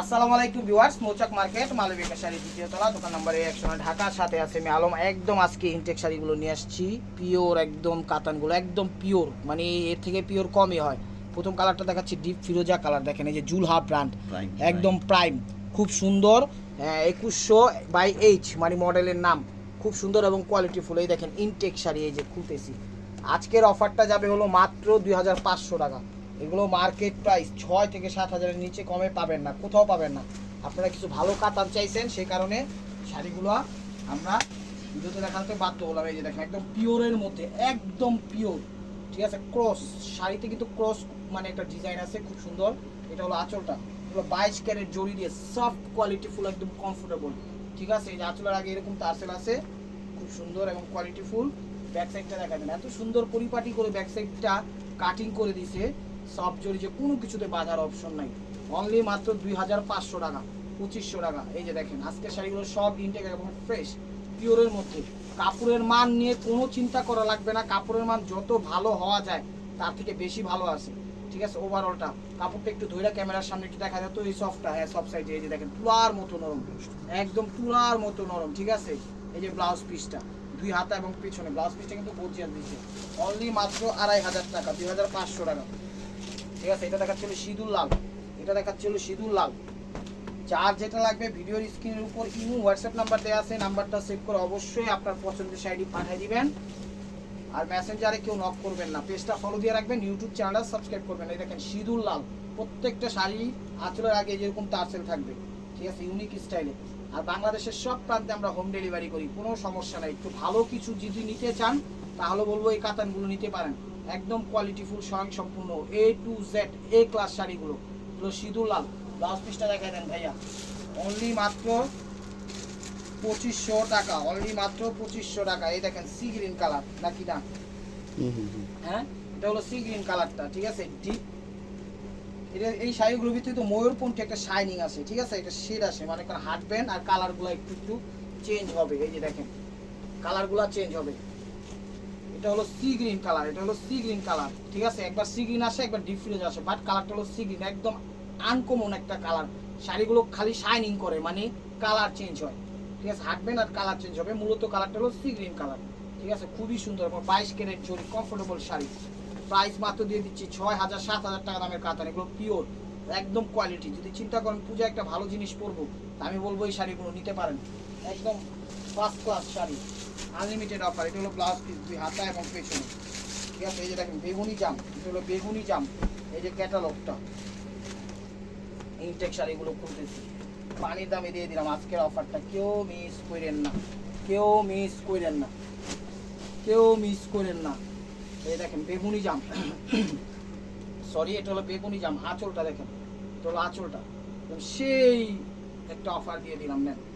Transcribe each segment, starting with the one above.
আসসালামু আলাইকুম viewers Mouchak market Malabika sari দ্বিতীয় তলা দোকান নম্বর একশো ঢাকার সাথে আছে আমি আলম। একদম আজকে ইনটেক শাড়িগুলো নিয়ে আসছি। পিওর একদম কাতানগুলো একদম পিওর মানে এর থেকে পিওর কমই হয়। প্রথম কালারটা দেখাচ্ছি ডিপ ফিরোজা কালার দেখেন এই যে জুলহা ব্র্যান্ড একদম প্রাইম খুব সুন্দর একুশশো বাই এইচ মানে মডেলের নাম খুব সুন্দর এবং কোয়ালিটি ফুল। এই দেখেন ইনটেক শাড়ি এই যে খুলতেছি। আজকের অফারটা যাবে হলো মাত্র দুই হাজার পাঁচশো টাকা। এগুলো মার্কেট প্রাইস ছয় থেকে সাত হাজারের নিচে কমে পাবেন না, কোথাও পাবেন না। আপনারা কিছু ভালো কাতার চাইছেন সেই কারণে শাড়িগুলো আমরা ভিডিওতে দেখাতে বাধ্য হলাম। এই যে দেখেন, একদম পিওরের মধ্যে, একদম পিওর ঠিক আছে ক্রস শাড়িতে কিন্তু ক্রস মানে একটা ডিজাইন আছে, খুব সুন্দর। এটা হলো আঁচলটা। এগুলো বাইশ ক্যারেট জড়ি দিয়ে সফট কোয়ালিটি ফুল একদম কমফোর্টেবল ঠিক আছে, এই যে আঁচলের আগে এরকম তারসেল আছে, খুব সুন্দর এবং কোয়ালিটি ফুল ব্যাক সাইডটা দেখা দেন এত সুন্দর পরিপাটি করে ব্যাক সাইডটা কাটিং করে দিছে। সব যে কোনো কিছুতে বাঁধার অপশন নাই। অনলি মাত্র দুই হাজার পাঁচশো টাকা, পঁচিশশো টাকা। এই যে দেখেন, আজকের শাড়িগুলো সব ইনটেক এবং ফ্রেশ পিওরের মধ্যে। কাপড়ের মান নিয়ে কোনো চিন্তা করা লাগবে না। কাপড়ের মান যত ভালো হওয়া যায়, তার থেকে বেশি ভালো আছে। ঠিক আছে ওভারঅলটা কাপড়টা একটু ধৈরা ক্যামেরার সামনে একটু দেখা যায়, তো এই সফটটা হ্যাঁ সব সাইডে এই যে দেখেন, তুলার মতো নরম। একদম তুলার মতো নরম, ঠিক আছে? এই যে ব্লাউজ পিসটা দুই হাতা এবং পিছনে। ব্লাউজ পিসটা কিন্তু গর্জিয়াস দিচ্ছে অনলি মাত্র আড়াই হাজার টাকা, দুই হাজার পাঁচশো টাকা। ঠিক আছে, এটা দেখাচ্ছিল সিঁদুর লাল। এটা দেখাচ্ছিল সিঁদুর লাল। যার যেটা লাগবে ভিডিওর স্ক্রিনের উপর ইমো হোয়াটসঅ্যাপ নাম্বার দেওয়া আছে, নাম্বারটা সেভ করে অবশ্যই আপনার পছন্দের শাড়ি পাঠিয়ে দিবেন। আর মেসেঞ্জারে কেউ নক করবেন না। পেজটা ফলো দিয়ে রাখবেন ইউটিউব চ্যানেলটা সাবস্ক্রাইব করবেন। এই দেখেন, সিঁদুর লাল। প্রত্যেকটা শাড়ি আঁচলের আগে যেরকম তারসেল থাকবে। ঠিক আছে ইউনিক স্টাইলে আর বাংলাদেশের সব প্রান্তে আমরা হোম ডেলিভারি করি, কোনো সমস্যা নাই। একটু ভালো কিছু যদি নিতে চান, তাহলে বলব এই কাতানগুলো নিতে পারেন। একদম কোয়ালিটিফুল স্বয়ং সম্পূর্ণ A to Z A class শাড়িগুলো। এগুলো সিঁদুর লাল। ব্লাউজ পিসটা দেখাই দেন ভাইয়া। অনলি মাত্র পঁচিশশো টাকা। অনলি মাত্র পঁচিশশো টাকা। এই দেখেন সি গ্রিন কালার নাকি না? হ্যাঁ? এটা হলো সি গ্রিন কালারটা ঠিক আছে? ডিপ এটা এই শাড়িগুলোর ভিতরে তো ময়ূরপন্থী একটা শাইনিং আছে ঠিক আছে? এটা শেড আসে মানে হাঁটবেন আর কালারগুলো একটু একটু চেঞ্জ হবে। এই যে দেখেন কালারগুলো চেঞ্জ হবে। এটা হলো সি গ্রিন কালার এটা হলো সি গ্রিন কালার ঠিক আছে? একবার সি গ্রিন আসে, একবার ডিপ ফিরোজ আসে বাট কালারটা হলো সি গ্রিন একদম আনকমন একটা কালার শাড়িগুলো খালি শাইনিং করে মানে কালার চেঞ্জ হয়। ঠিক আছে? হাঁটবেন আর কালার চেঞ্জ হবে, মূলত কালারটা হলো সি গ্রিন কালার ঠিক আছে? খুবই সুন্দর এবং বাইশ ক্যারেট জরি কমফোর্টেবল শাড়ি। প্রাইস মাত্র দিয়ে দিচ্ছি ছয় হাজার, সাত হাজার টাকা দামের কাতান এগুলো পিওর একদম কোয়ালিটি যদি চিন্তা করেন, পূজা একটা ভালো জিনিস পরবো আমি বলব এই শাড়িগুলো নিতে পারেন। একদম first class sari. Unlimited offer এটা হলো ব্লাউজ পিস দুই হাতা এবং পেছনে। ঠিক আছে, এই যে দেখেন, বেগুনি জাম, এটা হলো বেগুনি জাম, এই যে ক্যাটালগটা ইনটেক শাড়িগুলো খুলতেছি। পানির দামে দিয়ে দিলাম, আজকের অফারটা কেউ মিস করেন না। কেউ মিস করেন না। কেউ মিস করেন না। এই দেখেন, বেগুনি জাম। সরি এটা হলো বেগুনি জাম, আঁচলটা দেখেন। এটা হলো আঁচলটা। সেই একটা অফার দিয়ে দিলাম, নেন।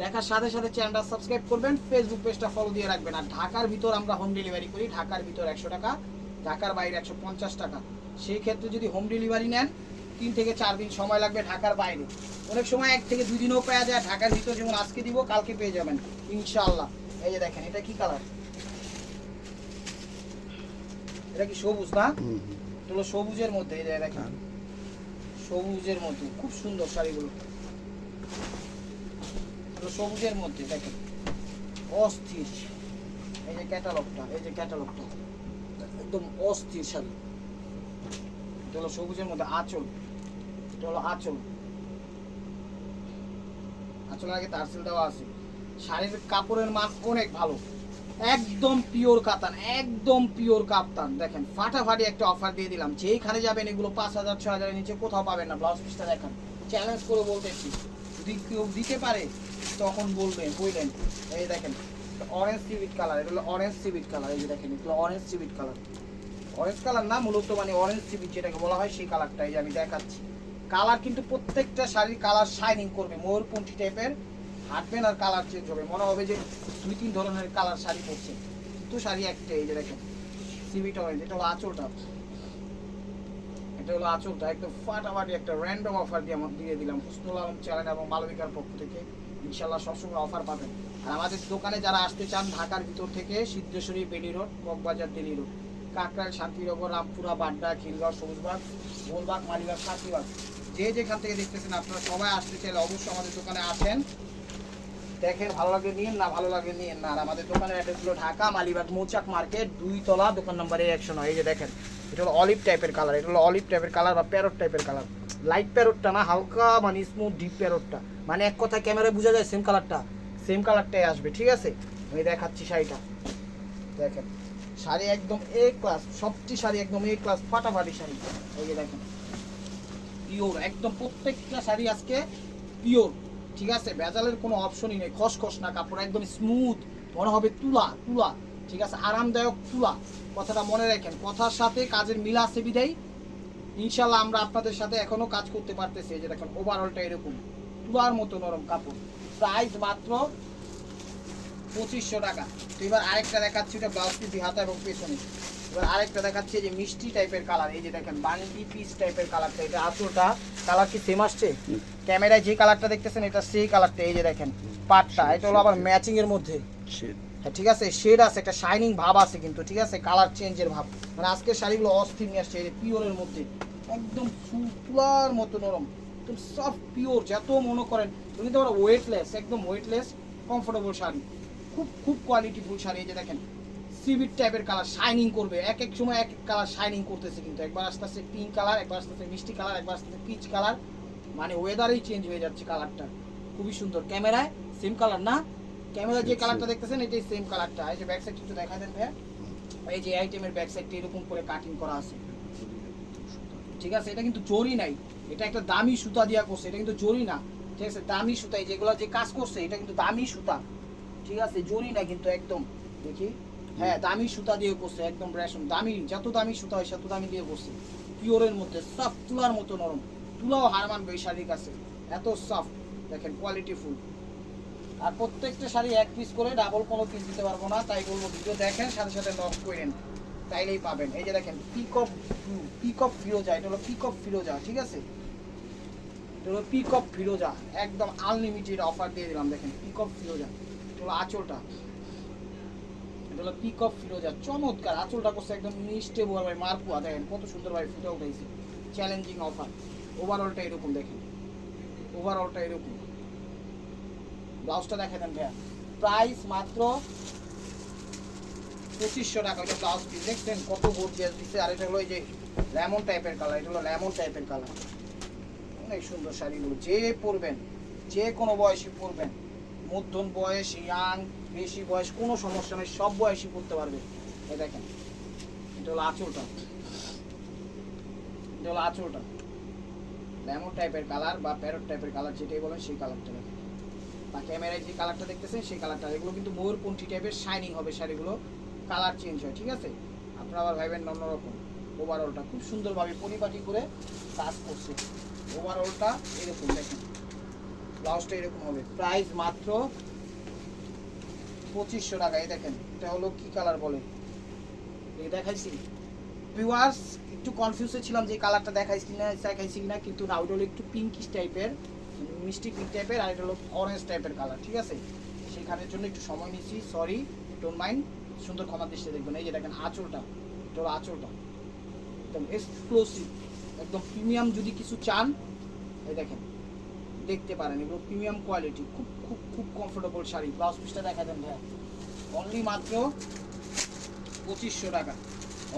দেখার সাথে সাথে চ্যানেলটা সাবস্ক্রাইব করবেন ফেসবুক পেজটা ফলো দিয়ে রাখবেন। আর ঢাকার ভিতর আমরা হোম ডেলিভারি করি ঢাকার ভিতর একশো টাকা ঢাকার বাইরে একশো পঞ্চাশ টাকা। সেই ক্ষেত্রে যদি হোম ডেলিভারি নেন তিন থেকে চার দিন সময় লাগবে ঢাকার বাইরে। অনেক সময় এক থেকে দুই দিনও পাওয়া যায় ঢাকার ভিতর যেমন আজকে দিব কালকে পেয়ে যাবেন ইনশাআল্লাহ। এই যে দেখেন এটা কি কালার এটা কি সবুজ না? হলো সবুজের মধ্যে এই যে দেখেন। সবুজের মধ্যে খুব সুন্দর শাড়িগুলো। সবুজের মধ্যে, দেখেন। অস্থির। এই যে ক্যাটালগটা এই যে ক্যাটালগটা একদম অস্থির শাড়ি। এটা হলো সবুজের মধ্যে আঁচল। এটা হলো আঁচল। আঁচলের আগে তারসেল দেওয়া আছে। শাড়ির কাপড়ের মান অনেক ভালো। একদম পিওর কাতান, একদম পিওর কাপ্তান। দেখেন, ফাটাফাটি একটা অফার দিয়ে দিলাম। যেইখানে যাবেন, এগুলো পাঁচ হাজার ছ হাজারের নিচে কোথাও পাবেন না। ব্লাউজ পিসটা দেখেন। চ্যালেঞ্জ করে বলতেছি। যদি কেউ দিতে পারে তখন বলবেন বুঝলেন? এই দেখেন অরেঞ্জ সিভিট কালার এটা হলো অরেঞ্জ সিভিট কালার এই যে দেখেন, এগুলো অরেঞ্জ সিভিট কালার অরেঞ্জ কালার না, মূলত মানে অরেঞ্জ সিভিট যেটাকে বলা হয়, সেই কালারটা এই যে আমি দেখাচ্ছি। কালার কিন্তু প্রত্যেকটা শাড়ির কালার শাইনিং করবে, ময়ূরপন্থী টাইপের হাঁটবেন আর কালার চেঞ্জ হবে। মনে হবে যে দুই, তিন ধরনের কালার শাড়ি পরছে। কিন্তু শাড়ি একটা, এই যে দেখেন সিভিট অরেঞ্জ এটা হলো আঁচলটা। এটা হলো আঁচলটা, একদম ফাটাফাটি একটা র্যান্ডম অফার দিয়ে আমার দিয়ে দিলাম। হুসনুল আলম চ্যানেল এবং মালবিকার পক্ষ থেকে। ইনশাল্লাহ সবসময় অফার পাবেন। আর আমাদের দোকানে যারা আসতে চান, ঢাকার ভিতর থেকে Siddheswari Bailey road, Moghbazar Delhi road. Kakrail Shantinagar, Rampura, Badda Khilgaon Sabujbagh Golbagh Malibagh Shantibagh যে যেখান থেকে দেখতেছেন আপনারা সবাই আসতে চাইলে অবশ্যই আমাদের দোকানে আসেন। দেখেন, ভালো লাগে নিন না ভালো লাগে নিন না। আর আমাদের দোকানের অ্যাড্রেস হলো ঢাকা, মালিবাগ, মৌচাক মার্কেট, দুই তলা, দোকান নাম্বার একশো নয়। এই যে দেখেন, এটা হলো অলিভ টাইপের কালার এটা হলো অলিভ টাইপের কালার বা প্যারট টাইপের কালার লাইট প্যারটটা না, হালকা মানে স্মুথ ডিপ প্যারটটা মানে এক কথা ক্যামেরায় বোঝা যায় সেম কালারটা সেম কালারটাই আসবে, ঠিক আছে? আমি দেখাচ্ছি শাড়িটা। দেখেন, শাড়ি একদম এ ক্লাস সবচেয়ে শাড়ি একদম এ ক্লাস ফাটাফাটি শাড়ি। এই যে দেখেন পিওর একদম প্রত্যেকটা শাড়ি আজকে পিওর ঠিক আছে? ভেজালের কোনো অপশনই নেই, খসখস না, কাপড় একদম স্মুথ মনে হবে তুলা তুলা, ঠিক আছে? আরামদায়ক তুলা। কথাটা মনে রাখেন, কথার সাথে কাজের মিল আছে বিদায় ইনশাল্লাহ আমরা আপনাদের সাথে এখনও কাজ করতে পারতেছি। যে দেখেন ওভারঅলটা এরকম। তুলার মতো নরম কাপড়। প্রাইস মাত্র পঁচিশশো টাকা। তো এবার আরেকটা দেখাচ্ছি ওটা ব্লাউজ পিস হাতা এবং পেছনে। এবার আরেকটা দেখাচ্ছি এই যে মিষ্টি টাইপের কালার এই যে দেখেন বান্ডি পিস টাইপের কালারটা এটা আসলটা কালার কি সেম আসছে? ক্যামেরায় যে কালারটা দেখতেছেন এটা সেই কালারটা এই যে দেখেন পাটটা এটা হলো আবার ম্যাচিং এর মধ্যে। হ্যাঁ ঠিক আছে? শেড আছে একটা শাইনিং ভাব আছে কিন্তু ঠিক আছে? কালার চেঞ্জের ভাব। মানে আজকের শাড়িগুলো অস্থির নিয়ে আসছে এই যে পিওরের মধ্যে। একদম তুলার মতো নরম। একদম সফট পিওর যত মনে করেন তুমি আবার ওয়েটলেস একদম ওয়েটলেস কমফোর্টেবল শাড়ি। খুব খুব কোয়ালিটিফুল শাড়ি এই যে দেখেন। সিভিট টাইপের কালার শাইনিং করবে। এক এক সময় এক এক কালার শাইনিং করতেছে কিন্তু। একবার আস্তে আস্তে পিঙ্ক কালার একবার আস্তে আস্তে মিষ্টি কালার একবার আস্তে আস্তে পিচ কালার মানে ওয়েদারেই চেঞ্জ হয়ে যাচ্ছে কালারটা খুবই সুন্দর। ক্যামেরায় সেম কালার না? ক্যামেরা যে কালারটা দেখতেছেন এটাই সেম কালারটা এই যে ব্যাক সাইড একটু দেখা দেন ভাইয়া। এই যে আইটেমের ব্যাক সাইডটা এরকম করে কাটিং করা আছে। ঠিক আছে? এটা কিন্তু জরি নাই। এটা একটা দামি সুতা দিয়া করছে, এটা কিন্তু জরি না, ঠিক আছে? দামি সুতাই যেগুলো যে কাজ করছে, এটা কিন্তু দামি সুতা, ঠিক আছে? জরি না কিন্তু একদম, দেখি? হ্যাঁ দামি সুতা দিয়ে করছে, একদম রেশম, দামি, যত দামি সুতা হয় তত দামি দিয়ে করছে। পিওরের মধ্যে, সফট তুলার মতো নরম। তুলাও হার মানবে এই শাড়ির কাছে এত সফট, দেখেন কোয়ালিটি ফুল আর প্রত্যেকটা শাড়ি এক পিস করে ডাবল কোনো পিস দিতে পারব না, তাই বলব, ভিডিও দেখেন, সাথে সাথে নক করেন, তাইলেই পাবেন। এই যে দেখেন পিকপ পিকপ ফিরোজা এটা হলো পিকপ ফিরোজা ঠিক আছে? এটা হলো পিকপ ফিরোজা একদম আনলিমিটেড অফার দিয়ে দিলাম, দেখেন পিকপ ফিরোজা এটা হলো আঁচলটা। এটা হলো পিকপ ফিরোজা চমৎকার, আঁচলটা করছে একদম মিষ্টে ভাই মারপুয়া, দেখেন কত সুন্দরভাবে ফুটে উঠেছে চ্যালেঞ্জিং অফার ওভারঅলটা এরকম, দেখেন ওভারঅলটা এরকম। ব্লাউজটা দেখে দেন ভাইয়া প্রাইস মাত্র পঁচিশশো টাকা ওইটা ব্লাউজ পিস দেখছেন কত গর্জিয়াস দিচ্ছে আর এটা হলো এই যে লেমন টাইপের কালার এটা হলো লেমন টাইপের কালার অনেক সুন্দর শাড়িগুলো যে পরবেন, যে কোনো বয়সী পরবেন। মধ্যম বয়স ইয়াং বেশি বয়স, কোনো সমস্যা নেই, সব বয়সী পরতে পারবে। এই দেখেন, এটা হলো আঁচলটা। এটা হলো আঁচলটা। লেমন টাইপের কালার বা প্যারট টাইপের কালার যেটাই বলেন, সেই কালারটা দেখেন। বা ক্যামেরায় যে কালারটা দেখতেছেন, সেই কালারটা এগুলো কিন্তু ময়ূরপন্থী টাইপের শাইনিং হবে শাড়িগুলো। কালার চেঞ্জ হয়, ঠিক আছে? আপনারা আবার ভাইবেন না অন্যরকম। ওভারঅলটা খুব সুন্দরভাবে পরিপাটি করে কাজ করছে। ওভারঅলটা এরকম দেখেন। ব্লাউজটা এরকম হবে। প্রাইস মাত্র পঁচিশশো টাকা। এই দেখেন, এটা হলো কি কালার বলে? এই দেখাইছি। ভিউয়ার্স একটু কনফিউজে ছিলাম যে কালারটা দেখাইছি কিনা দেখাইছি কিনা, কিন্তু না ওইটা হলো একটু পিঙ্কিশ টাইপের মিষ্টি পিঙ্ক টাইপের আর এটা হলো অরেঞ্জ টাইপের কালার ঠিক আছে? সেখানের জন্য একটু সময় নিচ্ছি সরি ডোন্ট মাইন্ড সুন্দর ক্ষমা দৃষ্টি দেখবেন। এই যে দেখেন, আঁচলটা, এটা হলো আঁচলটা। একদম এক্সক্লুসিভ একদম প্রিমিয়াম যদি কিছু চান, এই দেখেন, দেখতে পারেন, এগুলো প্রিমিয়াম কোয়ালিটি, খুব খুব খুব কমফোর্টেবল শাড়ি। ব্লাউজ পিসটা দেখা দেন ভাইয়া। অনলি মাত্র পঁচিশশো টাকা।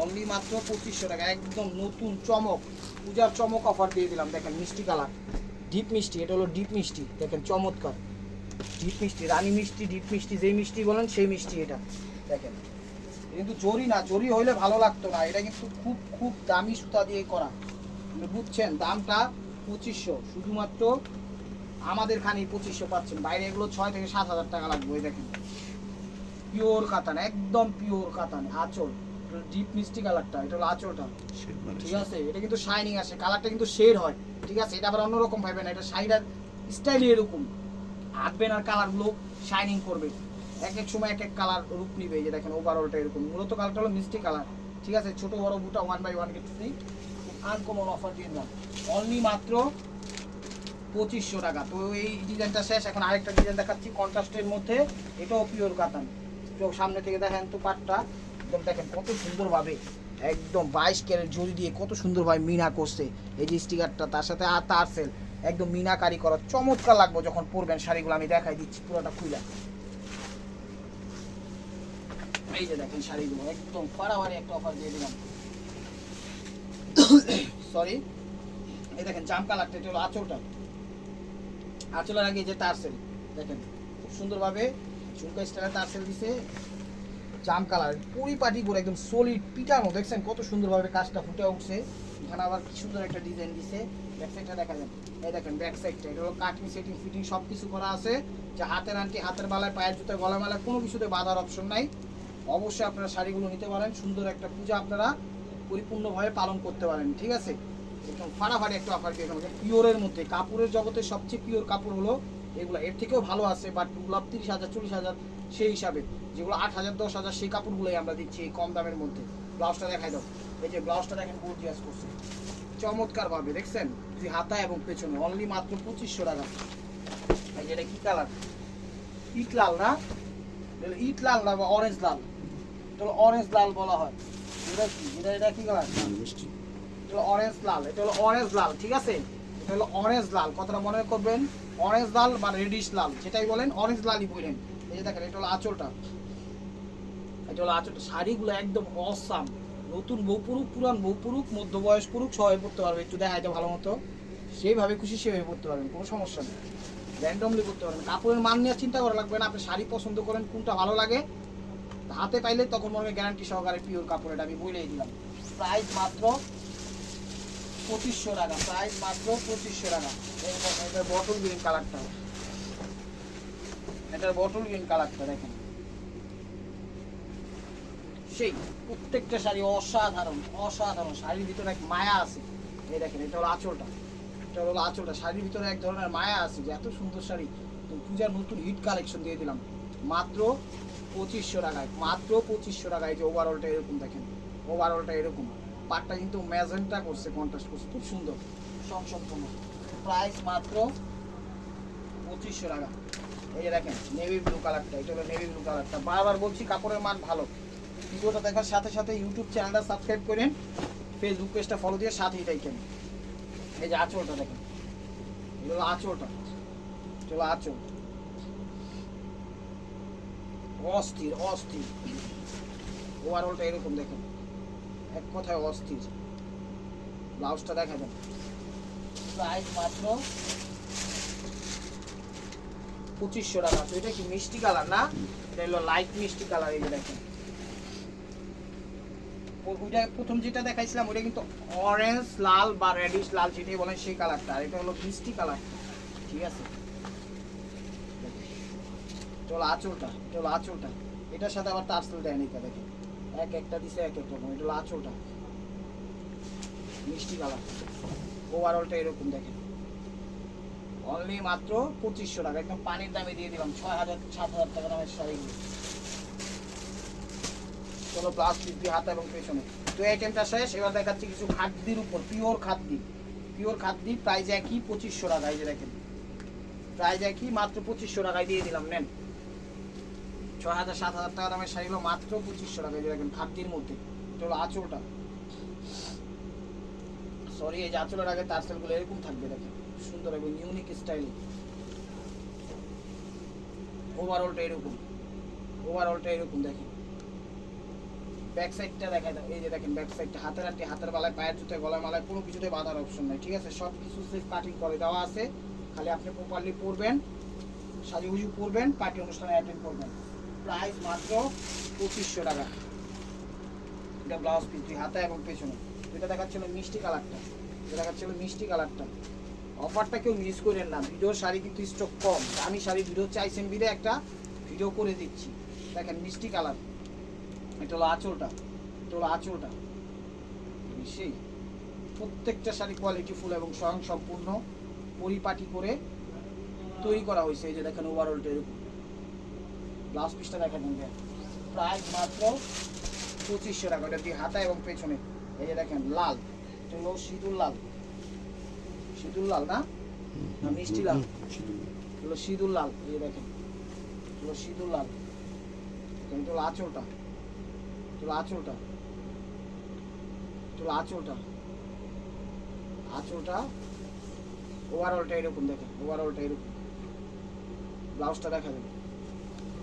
অনলি মাত্র পঁচিশশো টাকা। একদম নতুন চমক, পূজার চমক অফার দিয়ে দিলাম। দেখেন, মিষ্টি কালার। ডিপ মিষ্টি, এটা হলো ডিপ মিষ্টি। দেখেন, চমৎকার। ডিপ মিষ্টি, রানী মিষ্টি ডিপ মিষ্টি, যেই মিষ্টি বলেন, সেই মিষ্টি এটা। দেখেন কিন্তু জরি না, জরি হইলে ভালো লাগতো না। এটা কিন্তু খুব খুব দামি সুতা দিয়ে করা। বুঝছেন দামটা পঁচিশশো। শুধুমাত্র আমাদের খানি পঁচিশশো পাচ্ছেন। বাইরে এগুলো ছয় থেকে সাত হাজার টাকা লাগবে ওই দেখেন। পিওর কাতান একদম পিওর কাতান আঁচল। ডিপ মিষ্টি কালারটা এটা হলো আঁচলটা। ঠিক আছে? এটা কিন্তু শাইনিং আসে কালারটা কিন্তু শেড হয়। ঠিক আছে? এটা আবার অন্যরকম ভাবে না এটা শাড়িটার স্টাইলই এরকম। হাঁটবেন আর কালারগুলো শাইনিং করবে। এক এক সময় এক এক কালার রূপ নিবে এই যে দেখেন ওভারঅলটা এরকম। মূলত কালারটা হলো মিষ্টি কালার। ঠিক আছে? ছোট বড় বুটা one by one free uncommon offer দিয়ে দাম অনলি মাত্র পঁচিশশো টাকা। তো এই ডিজাইনটা শেষ। এখন আরেকটা ডিজাইন দেখাচ্ছি কন্ট্রাস্টের মধ্যে। এটাও পিওর কাতান তো সামনে থেকে দেখেন তো পাটটা। একদম দেখেন কত সুন্দরভাবে, একদম বাইশ ক্যারেট জড়ি দিয়ে কত সুন্দরভাবে মিনা করছে। এই যে স্টিকারটা তার সাথে আর তার সেল একদম মিনাকারি করা। চমৎকার লাগবে যখন পরবেন শাড়িগুলো। আমি দেখাই দিচ্ছি পুরোটা খুলে। এই যে দেখেন শাড়িগুলো। একদম পাড়াবাড়ি একটা অফার দিয়ে দিলাম। সরি এই দেখেন জাম কালারটা এটা হলো আঁচলটা। আঁচলের আগে যে তারসেল দেখেন, খুব সুন্দরভাবে ঝুমকা স্টাইলে তারসেল দিছে। জাম কালার পরিপাটি করে একদম সলিড পিটানো দেখছেন, কত সুন্দরভাবে কাজটা ফুটে উঠছে। এখানে আবার কি সুন্দর একটা ডিজাইন দিছে। ব্যাক সাইডটা দেখা যায় এই দেখেন ব্যাক সাইডটা এটা হলো কাটিং সেটিং ফিটিং সব কিছু করা আছে। যে হাতের আনটি হাতের বালায় পায়ের জুতো গলা মালায় কোনো কিছুতে বাঁধার অপশন নাই। অবশ্যই আপনারা শাড়িগুলো নিতে পারেন। সুন্দর একটা পূজা আপনারা পরিপূর্ণভাবে পালন করতে পারেন, ঠিক আছে? একদম ফাটাফাটি একটা অফার দিয়ে দেবো পিওরের মধ্যে। কাপড়ের জগতে সবচেয়ে পিওর কাপড় হলো এগুলো। এর থেকেও ভালো আছে বাট ওগুলো তিরিশ হাজার, চল্লিশ হাজার, সেই হিসাবে। যেগুলো আট হাজার, দশ হাজার, সেই কাপড়গুলোই আমরা দিচ্ছি এই কম দামের মধ্যে। ব্লাউজটা দেখাই দাও। এই যে ব্লাউজটা দেখেন গর্জিয়াস করছে। চমৎকার ভাবে দেখছেন? তুই হাতা এবং পেছনে অনলি মাত্র পঁচিশশো টাকা। এই যে এটা কি কালার ইট লাল না? ইট লাল না বা অরেঞ্জ লাল? এটা হলো অরেঞ্জ লাল বলা হয়। এটা কি? এটা এটা কি কালার? মিষ্টি। এটা হলো অরেঞ্জ লাল। এটা হলো অরেঞ্জ লাল ঠিক আছে? এটা হলো অরেঞ্জ লাল। মনে করবেন অরেঞ্জ লাল বা রেডিশ লাল যেটাই বলেন অরেঞ্জ লালই বলেন। এই যে দেখেন এটা হলো আঁচলটা। এটা হলো আঁচলটা। শাড়িগুলো একদম অসাম নতুন পুরান মধ্যবয়স সবাই পড়তে পারবে। একটু দেখাইতে ভালো মতো সেইভাবে খুশি সেভাবে পড়তে পারবেন কোনো সমস্যা নেই। র্যান্ডমলি করতে পারবেন। কাপড়ের মান নিয়ে চিন্তা করা লাগবে না। আপনি শাড়ি পছন্দ করেন কোনটা ভালো লাগে হাতে পাইলে তখন মনে গ্যারান্টি সহকারে পিওর কাপড়, এটা আমি বলেই দিলাম। প্রাইস মাত্র পঁচিশশো টাকা প্রাইস মাত্র পঁচিশশো টাকা। এটার বটল গ্রিন কালারটা এটার বটল গ্রিন কালারটা দেখেন। সেই প্রত্যেকটা শাড়ি অসাধারণ অসাধারণ। শাড়ির ভিতরে এক মায়া আছে। এই দেখেন, এটা হলো আঁচলটা। এটা হলো আঁচলটা। শাড়ির ভিতরে এক ধরনের মায়া আছে যে এত সুন্দর শাড়ি। পূজার নতুন হিট কালেকশন দিয়ে দিলাম। মাত্র পঁচিশশো টাকায়, মাত্র পঁচিশশো টাকায় যে ওভারঅলটা এরকম দেখেন ওভারঅলটা এরকম। পাটটা কিন্তু ম্যাজেন্টা করছে কন্ট্রাস্ট করছে, খুব সুন্দর সংসম্পন্ন প্রাইস মাত্র পঁচিশশো টাকা। এই যে দেখেন নেভি ব্লু কালারটা এটা হলো নেভি ব্লু কালারটা বারবার বলছি কাপড়ের মান ভালো। ভিডিওটা দেখার সাথে সাথে ইউটিউব চ্যানেলটা সাবস্ক্রাইব করেন ফেসবুক পেজটা ফলো দিয়ে সাথেই থাকেন। এই যে আঁচলটা দেখেন এগুলো আঁচলটা। চলো আঁচল। অস্থির অস্থির। ওভারঅলটা এরকম দেখেন। এক কথায় অস্থির। ব্লাউজটা দেখা দেন প্রাইস মাত্র পঁচিশশো টাকা। তো এটা কি মিষ্টি কালার না? এটা হলো লাইট মিষ্টি কালার, এই দেখেন। ওইটা প্রথম যেটা দেখাইছিলাম, ওইটা কিন্তু অরেঞ্জ লাল বা রেডিশ লাল যেটাই বলেন, সেই কালারটা। আর এটা হলো মিষ্টি কালার। ঠিক আছে? এটা হলো আঁচলটা এটা আঁচলটা। এটার সাথে আবার তারসেল দেয়নি এটা দেখেন। এক একটা দিছে, এক এক রকম এটা আঁচলটা। মিষ্টি কালার। ওভারঅলটা এরকম, দেখেন। অনলি মাত্র পঁচিশশো টাকা। একদম পানির দামে দিয়ে দিলাম। ছয় হাজার, সাত হাজার টাকা দামের শাড়িগুলো চলো পিস দিয়ে হাত এবং পেছনে। তো আইটেমটা শেষ। এবার দেখাচ্ছি কিছু খাদ্যির উপর। Pure khadi. Pure khadi price একই পঁচিশশো টাকা এই যে দেখেন। প্রাইস একই, মাত্র পঁচিশশো টাকায় দিয়ে দিলাম, নেন। ছয় হাজার সাত হাজার টাকা দামের শাড়িগুলো মাত্র পঁচিশশো টাকা, এই যে দেখেন, খাদ্যির মধ্যে। এটা হলো আঁচলটা। সরি এই যে আঁচলের আগে তারসেলগুলো এরকম থাকবে, দেখেন। সুন্দর এবং ইউনিক স্টাইলে ওভারঅলটা এরকম। ওভারঅলটা এরকম, দেখেন। ব্যাক সাইডটা দেখা যায়, এই যে দেখেন ব্যাক সাইডটা হাতের আটটি, হাতের বালায়, পায়ের জুতে গলায় মালায়, কোনো কিছুতে বাঁধার অপশন নাই, ঠিক আছে? সব কিছু সেফ কাটিং করে দেওয়া আছে। খালি আপনি প্রপারলি পরবেন, সাজুগুজু পরবেন পার্টি অনুষ্ঠানে অ্যাটেন্ড করবেন। প্রাইস মাত্র পঁচিশশো টাকা। এটা ব্লাউজ পিস দুই হাতা এবং পেছনে। এটা দেখাচ্ছিল মিষ্টি কালারটা। এটা দেখাচ্ছিল মিষ্টি কালারটা। অফারটা কেউ মিস করেন না। ভিডিওর শাড়ি কিন্তু স্টক কম। আমি শাড়ি ভিডিও চাইছেন বিদে একটা ভিডিও করে দিচ্ছি। দেখেন মিষ্টি কালার। এটা হলো আঁচলটা। এটা হলো আঁচলটা। সেই প্রত্যেকটা শাড়ি কোয়ালিটি ফুল এবং স্বয়ং সম্পূর্ণ পরিপাটি করে তৈরি করা হয়েছে। এই যে দেখেন ওভারঅলটা এরকম। ব্লাউজ পিসটা দেখেন প্রাইস মাত্র পঁচিশশো টাকা এটা দিয়ে হাতা এবং পেছনে। এই যে দেখেন, লাল। এটা হলো সিঁদুর লাল। সিঁদুর লাল না? না, মিষ্টি লাল। হলো সিঁদুর লাল, এই দেখেন। হলো সিঁদুর লাল। হলো আঁচলটা। হলো আঁচলটা। তো আঁচলটা। আঁচলটা ওভারঅলটা এরকম দেখেন ওভারঅলটা এরকম। ব্লাউজটা দেখা দেবে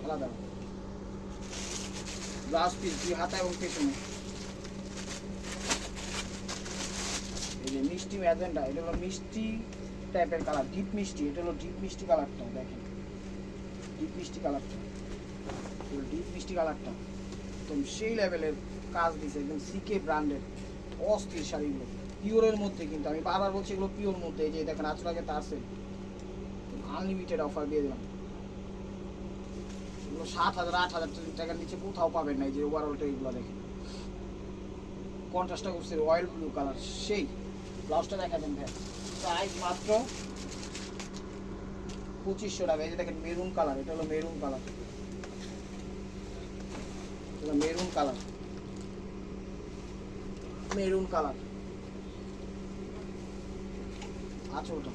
আলাদা। ব্লাউজ পিস দুই হাতা এবং পেছনে। এই যে মিষ্টি ম্যাজেন্ডা এটা হলো মিষ্টি টাইপের কালার ডিপ মিষ্টি, এটা হলো ডিপ মিষ্টি কালারটা দেখেন। ডিপ মিষ্টি কালারটা ডিপ মিষ্টি কালারটা একদম সেই লেভেলের কাজ দিছে একদম সিকে ব্র্যান্ডের অস্থির শাড়িগুলো। পিওরের মধ্যে কিন্তু, আমি বারবার বলছি এগুলো পিওর মধ্যে যে দেখেন আচরাকে তারসেল আনলিমিটেড অফার দিয়ে দিলাম। এগুলো সাত হাজার, আট হাজার টাকার নিচে কোথাও পাবেন না এই যে ওভারঅলটা এগুলো দেখেন। কন্ট্রাস্টটা করছে রয়্যাল ব্লু কালার সেই ব্লাউজটা দেখা দেন ভাই। প্রাইস মাত্র পঁচিশশো টাকা। এই যে দেখেন মেরুন কালার এটা হলো মেরুন কালার এটা মেরুন কালার মেরুন কালার আঁচলটা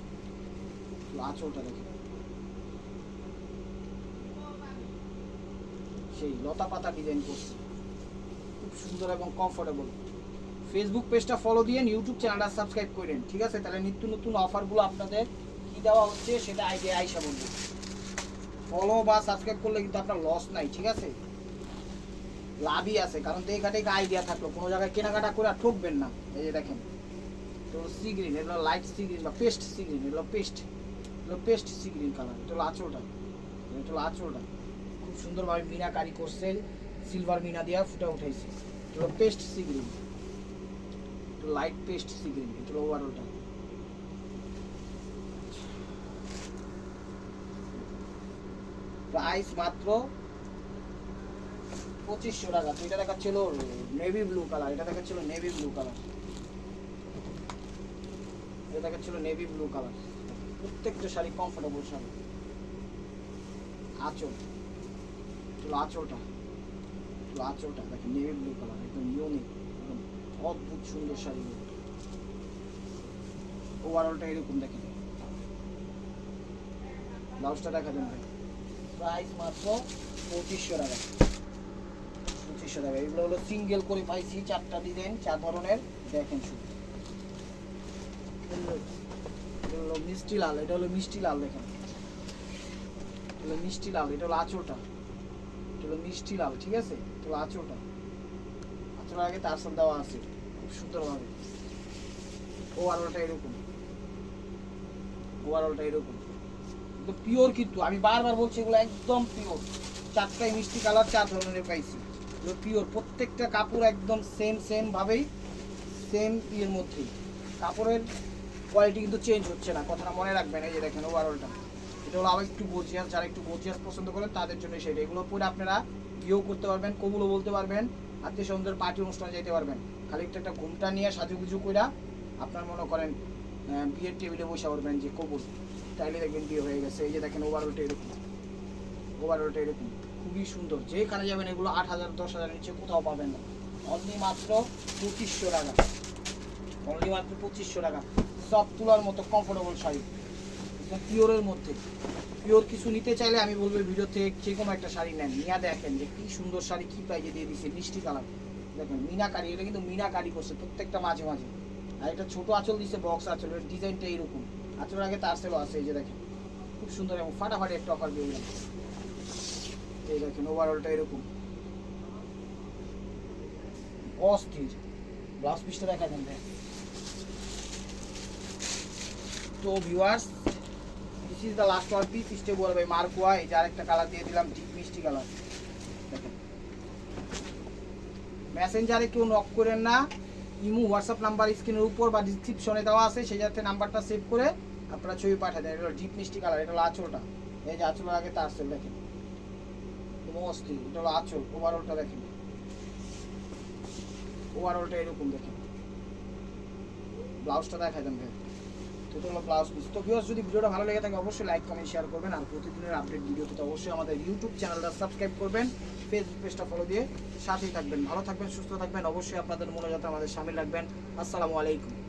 আঁচলটা দেখেন। সেই লতা পাতা ডিজাইন করছে। খুব সুন্দর এবং কমফোর্টেবল ফেসবুক পেজটা ফলো দিয়ে ইউটিউব চ্যানেলটা সাবস্ক্রাইব করেন ঠিক আছে? তাহলে নিত্য নতুন অফারগুলো আপনাদের কি দেওয়া হচ্ছে সেটা আইডিয়া আইসা বলব। ফলো বা সাবস্ক্রাইব করলে কিন্তু আপনার লস নাই, ঠিক আছে? লাভই আছে, কারণ দেখা থেকে আইডিয়া থাকল। কোনো জায়গায় কেনাকাটা করে আর ঠকবেন না, এই যে দেখেন। তো সি গ্রিন এটা লাইট সি গ্রিন বা পেস্ট সি গ্রিন এগুলো পেস্ট এগুলো পেস্ট সি গ্রিন কালার এটা হলো আঁচলটা। এটা হলো আঁচলটা। খুব সুন্দরভাবে মিনাকারি করছে সিলভার মিনা দিয়া ফুটে উঠাইছে। Paste sea green light paste sea green ওভারঅলটা price মাত্র পঁচিশশো টাকা। তো এটা দেখাচ্ছিল নেভি ব্লু কালার এটা দেখাচ্ছিল নেভি ব্লু কালার এটা দেখাচ্ছিল নেভি ব্লু কালার প্রত্যেকটা শাড়ি কমফোর্টেবল শাড়ি। আঁচল। আঁচলটা চলো দেখেন নেভি ব্লু কালার, একদম ইউনিক একদম অদ্ভুত সুন্দর শাড়ি। ওভারঅলটা এরকম দেখেন। ব্লাউজটা দেখা দেন ভাই। প্রাইস মাত্র পঁচিশশো টাকা। পঁচিশশো টাকা। এগুলো হলো সিঙ্গেল করে পাইছি, চারটা ডিজাইন চার ধরনের, দেখেন শুধু। মিষ্টি লাল, এটা হলো মিষ্টি লাল, দেখেন। মিষ্টি লাল, এটা হলো আঁচলটা। এটা মিষ্টি লাল, ঠিক আছে? তো হলো আঁচলটা আঁচলের আগে তারসাল দেওয়া আছে। খুব সুন্দরভাবে। ওভারঅলটা এরকম। ওভারঅলটা এরকম। তো পিওর কিন্তু। আমি বারবার বলছি, এগুলো একদম পিওর চারটাই মিষ্টি কালার চার ধরনের পাইছি। এগুলো পিওর প্রত্যেকটা কাপড় একদম সেম সেম ভাবেই সেম ইয়ের মধ্যেই। কাপড়ের কোয়ালিটি কিন্তু চেঞ্জ হচ্ছে না। কথাটা মনে রাখবেন, এই যে দেখেন ওভারঅলটা হলো আবার একটু গর্জিয়াস যারা একটু গর্জিয়াস পছন্দ করেন তাদের জন্য সেটা। এগুলো পরে আপনারা বিয়েও করতে পারবেন, কবুলও বলতে পারবেন, আত্মীয় স্বজনদের পার্টি অনুষ্ঠানে যেতে পারবেন। খালি একটু একটা ঘুমটা নিয়ে সাজুগুজু কইরা আপনার মনে করেন বিয়ের টেবিলে বসে পড়বেন যে কবুল। তাইলে দেখবেন বিয়ে হয়ে গেছে। এই যে দেখেন ওভারঅলটা এরকম। ওভারঅলটা এরকম। খুবই সুন্দর। যেখানে যাবেন এগুলো আট হাজার, দশ হাজারের নিচে কোথাও পাবেন না। অনলি মাত্র পঁচিশশো টাকা। অনলি মাত্র পঁচিশশো টাকা। সব তুলার মতো কমফোর্টেবল শাড়ি। একদম পিওরের মধ্যে। পিওর কিছু নিতে চাইলে আমি বলব ভিডিও থেকে যে কোনো একটা শাড়ি নেন। নিয়ে দেখেন যে কি সুন্দর শাড়ি, কি প্রাইজে দিয়ে দিচ্ছে মিষ্টি কালার। দেখেন মিনাকারি এটা কিন্তু মিনাকারি করছে প্রত্যেকটা মাঝে মাঝে। আর একটা ছোট আঁচল দিচ্ছে বক্স আঁচল, এর ডিজাইনটা এইরকম আঁচলের আগে তার সেলো আছে, এই যে দেখেন। খুব সুন্দর এবং ফাটাফাটি একটা অফার দিয়ে দিলাম। এই দেখেন ওভারঅলটা এরকম। অস্থির। ব্লাউজ পিসটা দেখা। যান তো viewers is the last one piece stay বলবে মার্কোয়া এই যে আরেকটা কালার দিয়ে দিলাম ডিপ মিষ্টি কালার দেখেন। মেসেঞ্জারে কেউ নক করেন না। ইমু হোয়াটসঅ্যাপ নাম্বার স্ক্রিনের উপর বা ডিসক্রিপশনে দেওয়া আছে, সেই যাতে নাম্বারটা সেভ করে আপনারা ছবি পাঠিয়ে দেন। এটা ডিপ মিষ্টি কালার এটা হলো আঁচলটা। এই যে আঁচলের আগে তার সেল দেখেন। মস্তি এটা হলো আঁচল ওভারঅলটা দেখেন। ওভারঅলটা এরকম দেখেন। ব্লাউজটা দেখাই দেন ভাই। তো তোমরা হলো ব্লাউজ তো ভিউয়ার্স যদি ভিডিওটা ভালো লেগে থাকে, অবশ্যই লাইক কমেন্ট শেয়ার করবেন। আর প্রতিদিনের আপডেট ভিডিও পেতে অবশ্যই আমাদের ইউটিউব চ্যানেলটা সাবস্ক্রাইব করবেন। ফেসবুক পেজটা ফলো দিয়ে সাথেই থাকবেন। ভালো থাকবেন, সুস্থ থাকবেন। অবশ্যই আপনাদের মনে আমাদের সামিল রাখবেন। আসসালামু আলাইকুম।